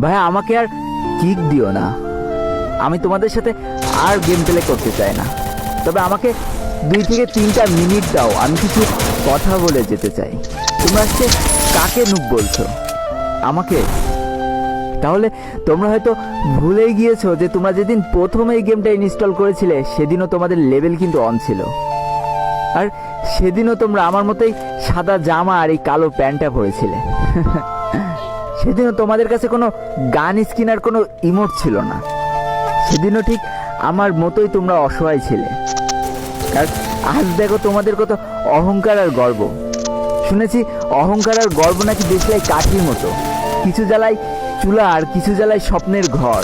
ভাই, আমাকে আর কিক দিও না। আমি তোমাদের সাথে আর গেম প্লে করতে চাই না। তবে আমাকে দুই থেকে তিনটা মিনিট দাও, আমি কিছু কথা বলে যেতে চাই। তোমরা আজকে কাকে নুক বলছো? আমাকে? তাহলে তোমরা হয়তো ভুলেই গিয়েছো যে তোমরা যেদিন প্রথম এই গেমটা ইনস্টল করেছিলে, সেদিনও তোমাদের লেভেল কিন্তু অন ছিল। আর সেদিনও তোমরা আমার মতোই সাদা জামা আর এই কালো প্যান্টটা পরেছিলে। সেদিনও তোমাদের কাছে কোনো গান স্কিন আর কোনো ইমোট ছিল না। সেদিনও ঠিক আমার মতোই তোমরা অসহায় ছিলে। আর আজ দেখো তোমাদের কত অহংকার আর গর্ব। শুনেছি অহংকার আর গর্ব নাকি দেশলাই কাঠির মতো। কিছু জ্বালায় চুলা আর কিছু জ্বালায় স্বপ্নের ঘর।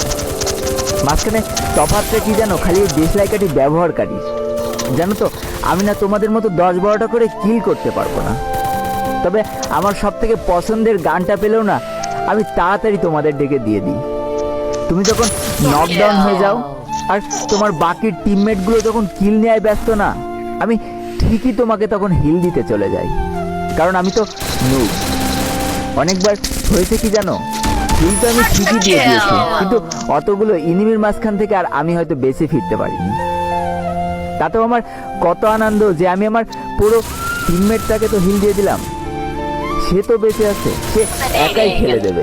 মাঝখানে তফাৎটা কি জানো? খালি দেশলাই কাঠি ব্যবহারকারী। জানো তো, আমি না তোমাদের মতো দশ বারোটা করে কিল করতে পারব না। তবে আমার সব থেকে পছন্দের গানটা পেলেও না আমি তাড়াতাড়ি তোমাদের ডেকে দিয়ে দিই। তুমি যখন নকডাউন হয়ে যাও, আর তোমার বাকি টিমমেটগুলো যখন কিল নেয় ব্যস্ত না, আমি ঠিকই তোমাকে তখন হিল দিতে চলে যাই। কারণ আমি তো নুব অনেকবার হয়েছে কি জানো? হিল তো আমি ঠিকই দিয়ে দিয়েছি, কিন্তু অতগুলো ইনিমির মাঝখান থেকে আর আমি হয়তো বেঁচে ফিরতে পারিনি। তাতেও আমার কত আনন্দ যে আমি আমার পুরো টিমমেটটাকে তো হিল দিয়ে দিলাম। সে তো বেঁচে আছে। সে একাই খেলে দেবে।